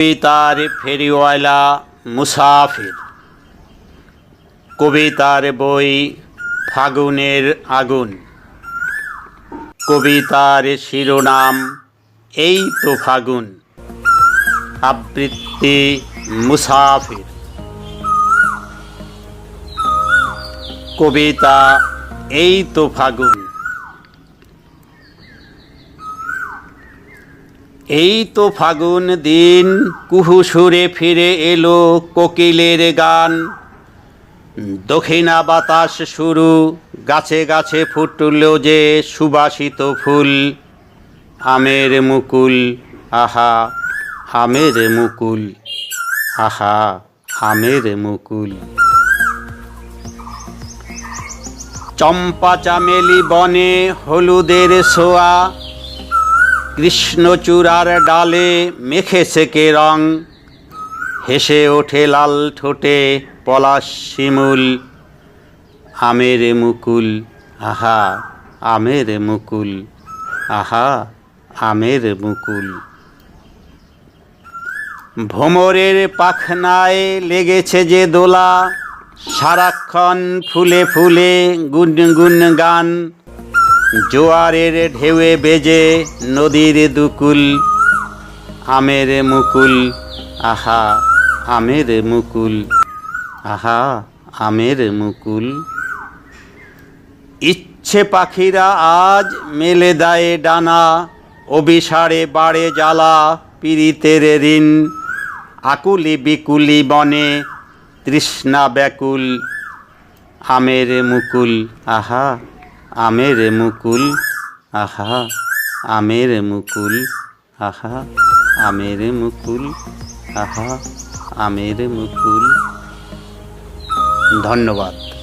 কবিতার ফেরিওয়ালা মুসাফির। কবিতার বই ফাগুনের আগুন। কবিতার শিরোনাম এই তো ফাগুন। আবৃত্তি মুসাফির। কবিতা এই তো ফাগুন। এই তো ফাগুন দিন, কুহু সুরে ফিরে এলো কোকিলের গান। দক্ষিণা বাতাস শুরু, গাছে গাছে ফুটল যে সুবাসিত ফুল। আমের মুকুল, আহা, আমের মুকুল, আহা, আমের মুকুল। চম্পা চামেলি বনে হলুদের সোয়া কৃষ্ণচূড়ার ডালে মেখে সেকে রং। হেসে ওঠে লাল ঠোঁটে পলাশ শিমুল। আমের মুকুল, আহা, আমের মুকুল, আহা, আমের মুকুল। ভোমরের পাখনায় লেগেছে যে দোলা, সারাক্ষণ ফুলে ফুলে গুনগুন গান। জোয়ারের ঢেউয়ে বেজে নদীর দুকুল, আমের মুকুল, আহা, আমের মুকুল, আহা, আমের মুকুল। ইচ্ছে পাখিরা আজ মেলে দায়ে ডানা, অভিসারে বাড়ে জ্বালা পীড়িতের ঋণ। আকুলি বিকুলি বনে তৃষ্ণা ব্যাকুল, আমের মুকুল, আহা আমের মুকুল আহা আমের মুকুল আহা আমের মুকুল আহা আমের মুকুল। ধন্যবাদ।